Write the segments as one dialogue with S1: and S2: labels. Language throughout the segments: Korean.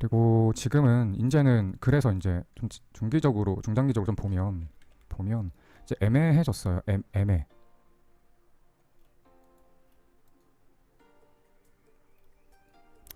S1: 그리고 지금은 이제는 그래서 이제 좀 지- 중기적으로 중장기적으로 좀 보면 보면 이제 애매해졌어요. 애, 애매.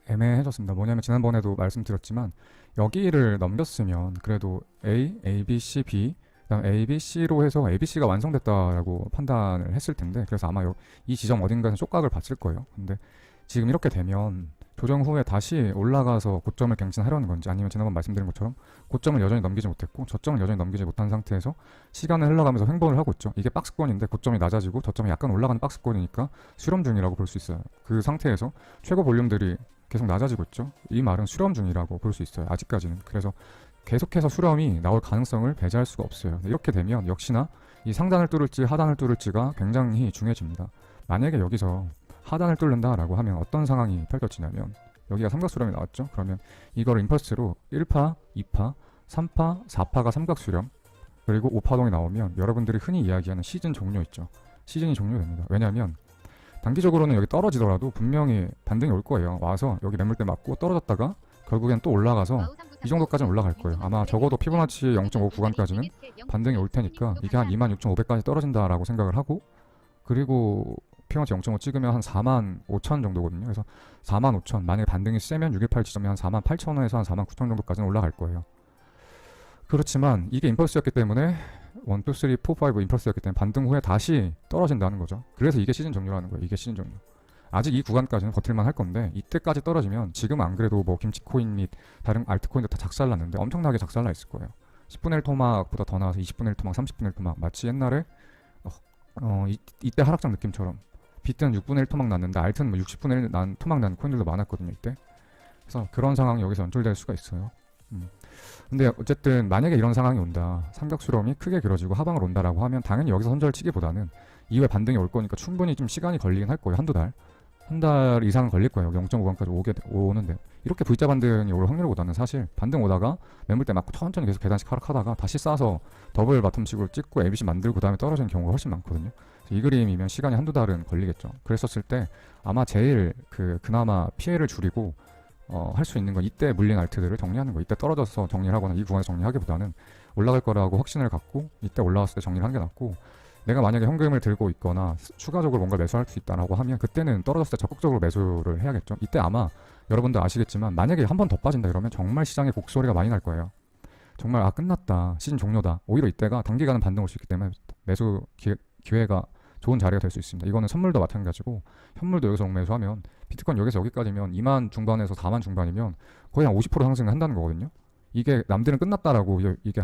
S1: 애매해졌습니다. 뭐냐면 지난번에도 말씀드렸지만 여기를 넘겼으면 그래도 A, A, B, C, B 그다음 A, B, C로 해서 A, B, C가 완성됐다라고 판단을 했을 텐데 그래서 아마 요, 이 지점 어딘가에서 쪽각을 봤을 거예요. 근데 지금 이렇게 되면 조정 후에 다시 올라가서 고점을 갱신하려는 건지 아니면 지난번 말씀드린 것처럼 고점을 여전히 넘기지 못했고 저점을 여전히 넘기지 못한 상태에서 시간을 흘러가면서 횡보를 하고 있죠. 이게 박스권인데 고점이 낮아지고 저점이 약간 올라가는 박스권이니까 수렴 중이라고 볼 수 있어요. 그 상태에서 최고 볼륨들이 계속 낮아지고 있죠. 이 말은 수렴 중이라고 볼 수 있어요. 아직까지는. 그래서 계속해서 수렴이 나올 가능성을 배제할 수가 없어요. 이렇게 되면 역시나 이 상단을 뚫을지 하단을 뚫을지가 굉장히 중요해집니다. 만약에 여기서 하단을 뚫는다라고 하면 어떤 상황이 펼쳐지냐면 여기가 삼각수렴이 나왔죠. 그러면 이걸 임펄스로 1파, 2파, 3파, 4파가 삼각수렴 그리고 5파동이 나오면 여러분들이 흔히 이야기하는 시즌 종료 있죠. 시즌이 종료됩니다. 왜냐하면 단기적으로는 여기 떨어지더라도 분명히 반등이 올 거예요. 와서 여기 매물대 맞고 떨어졌다가 결국엔 또 올라가서 이 정도까지는 올라갈 거예요. 아마 적어도 피보나치 0.5 구간까지는 반등이 올 테니까 이게 한 26,500까지 떨어진다라고 생각을 하고 그리고 피보나치 0.5 찍으면 한 4만 5천 정도거든요. 그래서 4만 5천 만약에 반등이 세면 618 지점이 한 4만 8천 원에서 한 4만 9천 정도까지는 올라갈 거예요. 그렇지만 이게 임펄스였기 때문에 1, 2, 3, 4, 5 임펄스였기 때문에 반등 후에 다시 떨어진다는 거죠. 그래서 이게 시즌 종료라는 거예요. 이게 시즌 종료. 아직 이 구간까지는 버틸만 할 건데 이때까지 떨어지면 지금 안 그래도 뭐 김치코인 및 다른 알트코인도 다 작살났는데 엄청나게 작살나 있을 거예요. 10분의 1 토막보다 더 나와서 20분의 1 토막, 30분의 1 토막 마치 옛날에 어, 어, 이, 이때 하락장 느낌처럼 비트는 6분의 1 토막 났는데 알트는 뭐 60분의 1 난 토막 난 코인들도 많았거든요 이때. 그래서 그런 상황이 여기서 연출될 수가 있어요. 음. 근데 어쨌든 만약에 이런 상황이 온다 삼각수렴이 크게 길어지고 하방을 온다라고 하면 당연히 여기서 선절을 치기보다는 이후에 반등이 올 거니까 충분히 좀 시간이 걸리긴 할 거예요 한두 달 한 달 이상은 걸릴 거예요. 0.5강까지 오게 돼- 오는데 이렇게 V자 반등이 올 확률보다는 사실 반등 오다가 매물대 맞고 천천히 계속 계단식 하락하다가 다시 싸서 더블 바텀식으로 찍고 ABC 만들고 그다음에 떨어지는 경우가 훨씬 많거든요. 이 그림이면 시간이 한두 달은 걸리겠죠. 그랬었을 때 아마 제일 그 그나마 피해를 줄이고 어, 할 수 있는 건 이때 물린 알트들을 정리하는 거. 이때 떨어져서 정리를 하거나 이 구간에서 정리하기보다는 올라갈 거라고 확신을 갖고 이때 올라왔을 때 정리를 한게 낫고 내가 만약에 현금을 들고 있거나 스- 추가적으로 뭔가 매수할 수 있다라고 하면 그때는 떨어졌을 때 적극적으로 매수를 해야겠죠. 이때 아마 여러분들 아시겠지만 만약에 한 번 더 빠진다 이러면 정말 시장에 곡소리가 많이 날 거예요. 정말 아 끝났다 시즌 종료다 오히려 이때가 단기간은 반등 올 수 있기 때문에 매수 기회, 기회가 좋은 자리가 될 수 있습니다. 이거는 선물도 마찬가지고 현물도 여기서 매수하면 비트코인 여기서 여기까지면 2만 중반에서 4만 중반이면 거의 한 50% 상승을 한다는 거거든요. 이게 남들은 끝났다라고 이게-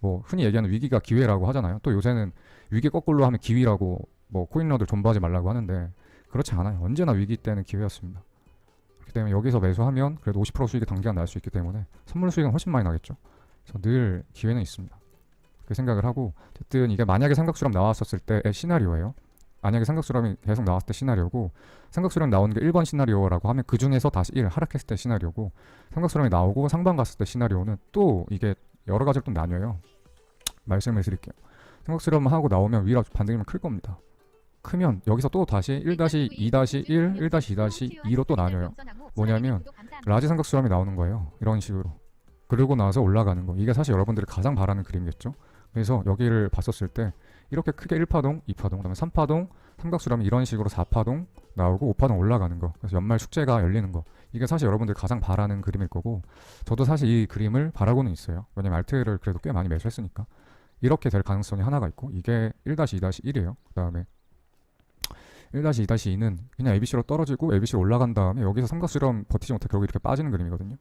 S1: 뭐 흔히 얘기하는 위기가 기회라고 하잖아요. 또 요새는 위기 거꾸로 하면 기위라고 뭐 코인러들 존버하지 말라고 하는데 그렇지 않아요. 언제나 위기 때는 기회였습니다. 그렇기 때문에 여기서 매수하면 그래도 50% 수익이 단기간 날 수 있기 때문에 선물 수익은 훨씬 많이 나겠죠. 그래서 늘 기회는 있습니다. 그 생각을 하고 어쨌든 이게 만약에 삼각수렴 나왔었을 때의 시나리오예요. 만약에 삼각수렴이 계속 나왔을 때 시나리오고 삼각수렴 나오는 게 1번 시나리오라고 하면 그 중에서 다시 1 하락했을 때 시나리오고 삼각수렴이 나오고 상방 갔을 때 시나리오는 또 이게 여러 가지로 또 나뉘어요. 말씀을 드릴게요. 삼각수렴 하고 나오면 위로 반등이면 클 겁니다. 크면 여기서 또 다시 1-2-1, 1-2-2로 또 나뉘어요. 뭐냐면 라지 삼각수렴이 나오는 거예요. 이런 식으로. 그러고 나서 올라가는 거. 이게 사실 여러분들이 가장 바라는 그림이겠죠. 그래서 여기를 봤었을 때 이렇게 크게 1파동, 2파동, 그다음에 3파동, 삼각수렴이 이런 식으로 4파동 나오고 5파동 올라가는 거. 그래서 연말 축제가 열리는 거. 이게 사실 여러분들이 가장 바라는 그림일 거고 저도 사실 이 그림을 바라고는 있어요. 왜냐면 알트를 그래도 꽤 많이 매수했으니까. 이렇게 될 가능성이 하나가 있고 이게 1-2-1이에요. 그다음에 1-2-2는 그냥 ABC로 떨어지고 ABC로 올라간 다음에 여기서 삼각수렴 버티지 못해 결국 이렇게 빠지는 그림이거든요.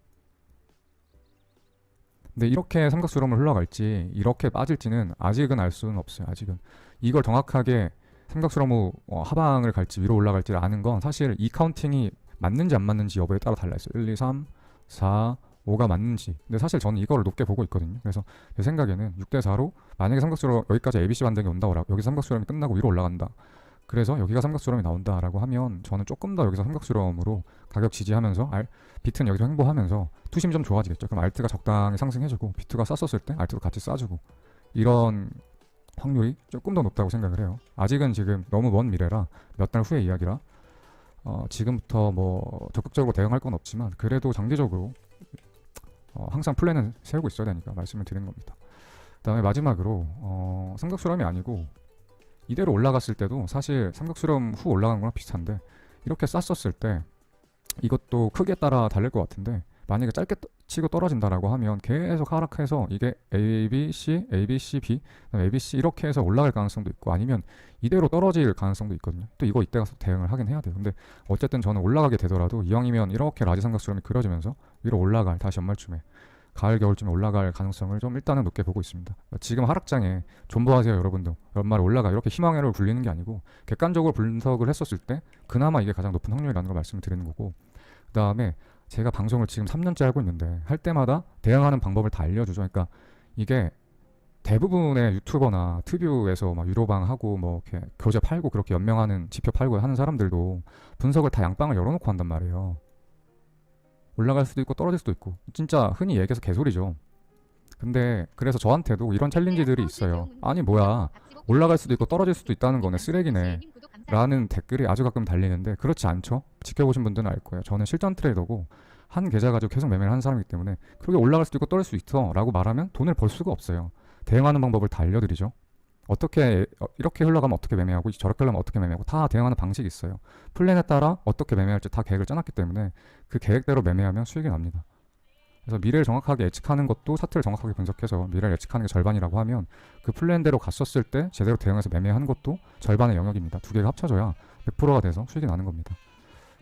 S1: 근데 이렇게 삼각수렴을 흘러갈지 이렇게 빠질지는 아직은 알 수는 없어요. 아직은 이걸 정확하게 삼각수렴 후 어, 하방을 갈지 위로 올라갈지 아는 건 사실 이 카운팅이 맞는지 안 맞는지 여부에 따라 달라 있어요. 1, 2, 3, 4, 5가 맞는지. 근데 사실 저는 이거를 높게 보고 있거든요. 그래서 제 생각에는 6대 4로 만약에 삼각수렴 여기까지 ABC 반등이 온다고 여기 삼각수렴이 끝나고 위로 올라간다. 그래서 여기가 삼각수렴이 나온다라고 하면 저는 조금 더 여기서 삼각수렴으로 가격 지지하면서 알, 비트는 여기서 횡보하면서 투심이 좀 좋아지겠죠. 그럼 알트가 적당히 상승해주고 비트가 쌌었을 때 알트도 같이 싸주고 이런 확률이 조금 더 높다고 생각을 해요. 아직은 지금 너무 먼 미래라 몇 달 후의 이야기라 어, 지금부터 뭐 적극적으로 대응할 건 없지만 그래도 장기적으로 어, 항상 플랜은 세우고 있어야 되니까 말씀을 드리는 겁니다. 그 다음에 마지막으로 어, 삼각수렴이 아니고 이대로 올라갔을 때도 사실 삼각수렴 후 올라가는 거랑 비슷한데 이렇게 쌌었을 때 이것도 크기에 따라 다를 것 같은데 만약에 짧게 떠- 치고 떨어진다라고 하면 계속 하락해서 이게 A, B, C, A, B, C, B, A, B, C 이렇게 해서 올라갈 가능성도 있고 아니면 이대로 떨어질 가능성도 있거든요. 또 이거 이때 가서 대응을 하긴 해야 돼요. 근데 어쨌든 저는 올라가게 되더라도 이왕이면 이렇게 라지 삼각수렴이 그려지면서 위로 올라갈 다시 연말쯤에 가을 겨울쯤에 올라갈 가능성을 좀 일단은 높게 보고 있습니다. 지금 하락장에 존버하세요 여러분도 연말에 올라가 이렇게 희망회로 불리는 게 아니고 객관적으로 분석을 했었을 때 그나마 이게 가장 높은 확률이라는 걸 말씀을 드리는 거고 그 다음에 제가 방송을 지금 3년째 하고 있는데 할 때마다 대응하는 방법을 다 알려주죠. 그러니까 이게 대부분의 유튜버나 트뷰에서 막 유로방 하고 뭐 이렇게 교재 팔고 그렇게 연명하는 지표 팔고 하는 사람들도 분석을 다 양방을 열어놓고 한단 말이에요. 올라갈 수도 있고 떨어질 수도 있고 진짜 흔히 얘기해서 개소리죠. 근데 그래서 저한테도 이런 챌린지들이 있어요. 아니 뭐야 올라갈 수도 있고 떨어질 수도 있다는 거네 쓰레기네 라는 댓글이 아주 가끔 달리는데 그렇지 않죠? 지켜보신 분들은 알 거예요. 저는 실전 트레이더고 한 계좌 가지고 계속 매매를 하는 사람이기 때문에 그렇게 올라갈 수도 있고 떨어질 수 있어 라고 말하면 돈을 벌 수가 없어요. 대응하는 방법을 다 알려드리죠. 어떻게 어, 이렇게 흘러가면 어떻게 매매하고 저렇게 흘러가면 어떻게 매매하고 다 대응하는 방식이 있어요. 플랜에 따라 어떻게 매매할지 다 계획을 짜놨기 때문에 그 계획대로 매매하면 수익이 납니다. 그래서 미래를 정확하게 예측하는 것도 차트를 정확하게 분석해서 미래를 예측하는 게 절반이라고 하면 그 플랜대로 갔었을 때 제대로 대응해서 매매하는 것도 절반의 영역입니다. 두 개가 합쳐져야 100%가 돼서 수익이 나는 겁니다.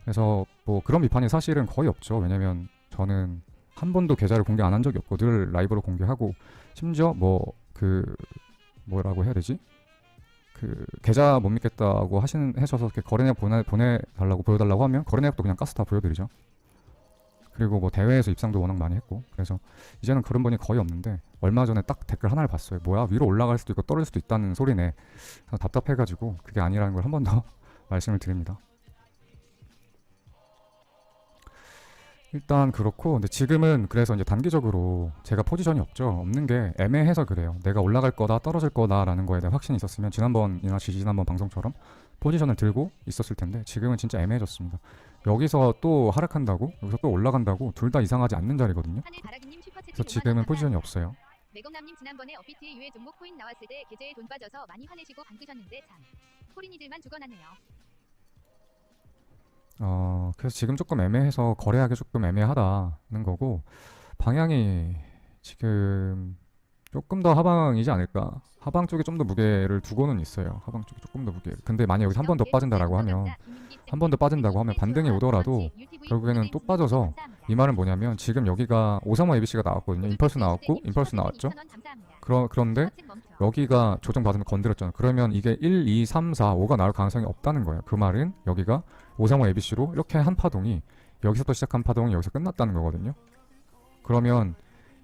S1: 그래서 뭐 그런 비판이 사실은 거의 없죠. 왜냐면 저는 한 번도 계좌를 공개 안 한 적이 없고 늘 라이브로 공개하고 심지어 뭐그 뭐라고 해야 되지? 그 계좌 못 믿겠다고 하시는 해셔서 이렇게 거래내역 보내 보내달라고 보여달라고 하면 거래내역도 그냥 가스 다 보여드리죠. 그리고 뭐 대회에서 입상도 워낙 많이 했고 그래서 이제는 그런 분이 거의 없는데 얼마 전에 딱 댓글 하나를 봤어요. 뭐야 위로 올라갈 수도 있고 떨어질 수도 있다는 소리네. 답답해가지고 그게 아니라는 걸 한 번 더 말씀을 드립니다. 일단 그렇고 근데 지금은 그래서 이제 단기적으로 제가 포지션이 없죠. 없는 게 애매해서 그래요. 내가 올라갈 거다 떨어질 거다라는 거에 대한 확신이 있었으면 지난번이나 지지난번 방송처럼 포지션을 들고 있었을 텐데 지금은 진짜 애매해졌습니다. 여기서 또 하락한다고 여기서 또 올라간다고 둘 다 이상하지 않는 자리거든요. 그래서 지금은 포지션이 없어요.
S2: 매건남님 지난번에 업비트의 유해 종목 코인 나왔을 때 계좌에 돈 빠져서 많이 화내시고 방크셨는데 참 코린이들만 죽어나네요.
S1: 어, 그래서 지금 조금 애매해서 거래하기 조금 애매하다는 거고 방향이 지금 조금 더 하방이지 않을까? 하방 쪽에 좀 더 무게를 두고는 있어요. 하방 쪽에 조금 더 무게. 근데 만약 여기서 한 번 더 빠진다라고 하면 한 번 더 빠진다고 하면 반등이 오더라도 결국에는 또 빠져서 이 말은 뭐냐면 지금 여기가 535 ABC가 나왔거든요. 임펄스 나왔고 임펄스 나왔죠. 그러, 그런데 여기가 조정 받으면 건드렸잖아. 그러면 이게 1, 2, 3, 4, 5가 나올 가능성이 없다는 거예요. 그 말은 여기가 535 ABC로 이렇게 한 파동이 여기서 또 시작한 파동이 여기서 끝났다는 거거든요. 그러면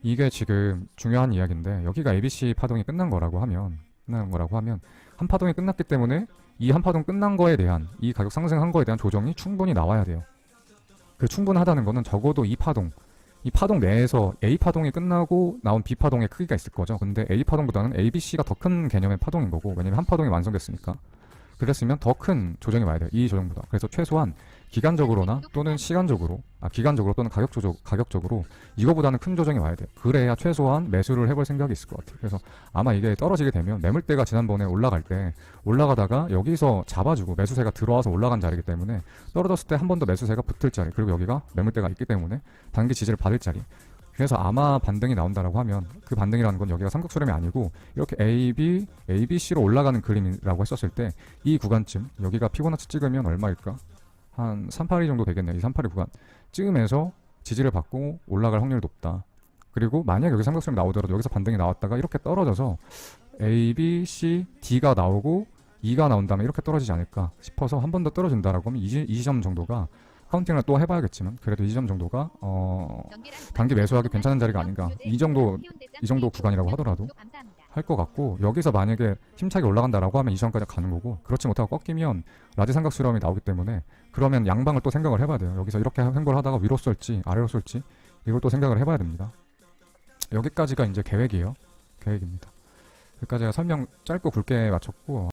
S1: 이게 지금 중요한 이야기인데 여기가 ABC 파동이 끝난 거라고 하면 끝난 거라고 하면 한 파동이 끝났기 때문에 이 한 파동 끝난 거에 대한 이 가격 상승한 거에 대한 조정이 충분히 나와야 돼요. 그 충분하다는 거는 적어도 이 파동 이 파동 내에서 A 파동이 끝나고 나온 B 파동의 크기가 있을 거죠. 근데 A 파동보다는 A, B, C가 더 큰 개념의 파동인 거고 왜냐면 한 파동이 완성됐으니까. 그랬으면 더 큰 조정이 와야 돼요. 이 조정보다. 그래서 최소한 기간적으로나 또는 시간적으로, 아 기간적으로 또는 가격 조정, 가격적으로 이거보다는 큰 조정이 와야 돼요. 그래야 최소한 매수를 해볼 생각이 있을 것 같아요. 그래서 아마 이게 떨어지게 되면 매물대가 지난번에 올라갈 때 올라가다가 여기서 잡아주고 매수세가 들어와서 올라간 자리이기 때문에 떨어졌을 때 한 번 더 매수세가 붙을 자리 그리고 여기가 매물대가 있기 때문에 단기 지지를 받을 자리 그래서 아마 반등이 나온다라고 하면 그 반등이라는 건 여기가 삼각수렴이 아니고 이렇게 A, B, A, B, C로 올라가는 그림이라고 했었을 때 이 구간쯤 여기가 피보나치 찍으면 얼마일까? 한 382 정도 되겠네요. 이 382 구간 찍으면서 지지를 받고 올라갈 확률이 높다. 그리고 만약 여기 삼각수렴이 나오더라도 여기서 반등이 나왔다가 이렇게 떨어져서 A, B, C, D가 나오고 2가 나온다면 이렇게 떨어지지 않을까 싶어서 한 번 더 떨어진다라고 하면 이, 지- 이 지점 정도가 카운팅을 또 해봐야겠지만 그래도 이 지점 정도가 어, 단기 매수하기 괜찮은 자리가 아닌가. 이 정도- 이 정도 구간이라고 하더라도 할 것 같고 여기서 만약에 힘차게 올라간다라고 하면 이 지점까지 가는 거고 그렇지 못하고 꺾이면 라지 삼각 수렴이 나오기 때문에 그러면 양방을 또 생각을 해봐야 돼요. 여기서 이렇게 횡보를 하다가 위로 쏠지 아래로 쏠지 이걸 또 생각을 해봐야 됩니다. 여기까지가 이제 계획이에요. 계획입니다. 여기까지 설명 짧고 굵게 마쳤고